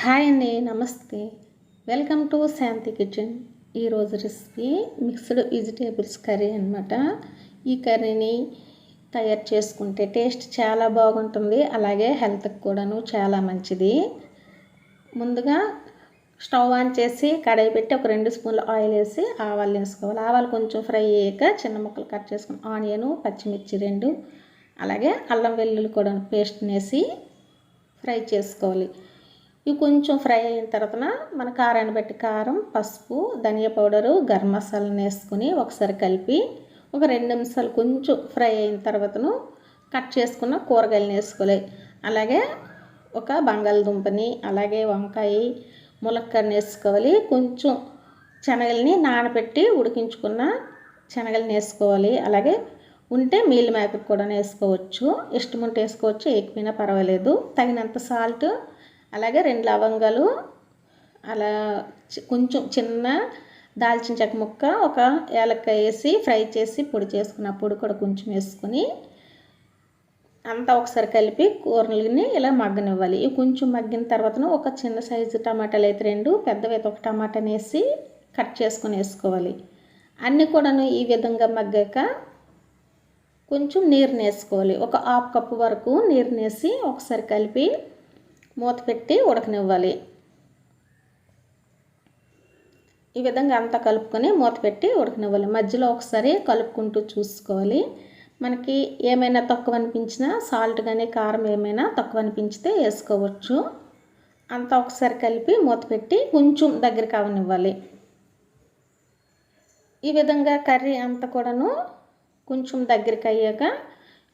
Hi అండి నమస్తే. Welcome to Shanti kitchen ఈరోజు రెసిపీ మిక్స్డ్ వెజిటేబుల్స్ కర్రీ అనమాట ఈ కర్రీని తయారు చేసుకుంటే టేస్ట్ చాలా బాగుంటుంది అలాగే హెల్త్కి కూడాను చాలా మంచిది. ముందుగా స్టవ్ ఆన్ చేసి కడాయి పెట్టి ఒక రెండు స్పూన్లు ఆయిల్ వేసి ఆవాలు వేసుకోవాలి. ఆవాలు కొంచెం ఫ్రై అయ్యాక చిన్న ముక్కలు కట్ చేసుకుని ఆనియన్ పచ్చిమిర్చి రెండు అలాగే అల్లం వెల్లుల్లి కూడా పేస్ట్ వేసి ఫ్రై చేసుకోవాలి. ఇవి కొంచెం ఫ్రై అయిన తర్వాత మన కారాన్ని బట్టి కారం పసుపు ధనియా పౌడరు గరం మసాలాను వేసుకుని ఒకసారి కలిపి ఒక రెండు నిమిషాలు కొంచెం ఫ్రై అయిన తర్వాతను కట్ చేసుకున్న కూరగాయలను వేసుకోవాలి. అలాగే ఒక బంగాళదుంపని అలాగే వంకాయ ములక్కని వేసుకోవాలి. కొంచెం శనగల్ని నానబెట్టి ఉడికించుకున్న శనగల్ని వేసుకోవాలి. అలాగే ఉంటే మీల్ మేకర్ కూడా వేసుకోవచ్చు. ఇష్టం ఉంటే వేసుకోవచ్చు. ఎక్కువైనా పర్వాలేదు. తగినంత సాల్ట్ అలాగే రెండు లవంగాలు అలా చి- కొంచెం చిన్న దాల్చిన చెక్క ముక్క ఒక ఏలక్కాయ వేసి ఫ్రై చేసి పొడి చేసుకున్న పొడి కూడా కొంచెం వేసుకొని అంతా ఒకసారి కలిపి కూరలని ఇలా మగ్గనివ్వాలి. ఇవి కొంచెం మగ్గిన తర్వాత ఒక చిన్న సైజు టమాటాలు అయితే రెండు పెద్దవి అయితే ఒక టమాటాని వేసి కట్ చేసుకొని వేసుకోవాలి. అన్నీ కూడాను ఈ విధంగా మగ్గాక కొంచెం నీరుని వేసుకోవాలి. ఒక హాఫ్ కప్పు వరకు నీరుని వేసి ఒకసారి కలిపి మూత పెట్టి ఉడకనివ్వాలి. ఈ విధంగా అంతా కలుపుకొని మూత పెట్టి ఉడకనివ్వాలి. మధ్యలో ఒకసారి కలుపుకుంటూ చూసుకోవాలి. మనకి ఏమైనా తక్కువ అనిపించినా సాల్ట్ కానీ కారం ఏమైనా తక్కువ అనిపించితే వేసుకోవచ్చు. అంతా ఒకసారి కలిపి మూత పెట్టి కొంచెం దగ్గర కావనివ్వాలి ఈ విధంగా కర్రీ అంతా కూడాను కొంచెం దగ్గరికి అయ్యాక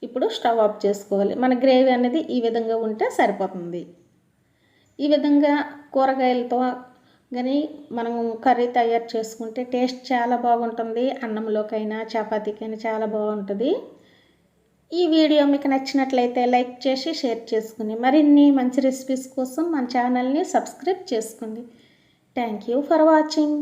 ఇప్పుడు స్టవ్ ఆఫ్ చేసుకోవాలి. మన గ్రేవీ అనేది ఈ విధంగా ఉంటే సరిపోతుంది. ఈ విధంగా కూరగాయలతో కానీ మనం కర్రీ తయారు చేసుకుంటే టేస్ట్ చాలా బాగుంటుంది. అన్నంలోకైనా చపాతీకైనా చాలా బాగుంటుంది. ఈ వీడియో మీకు నచ్చినట్లయితే లైక్ చేసి షేర్ చేసుకుని మరిన్ని మంచి రెసిపీస్ కోసం మన ఛానల్ని సబ్స్క్రైబ్ చేసుకోండి. Thank you for watching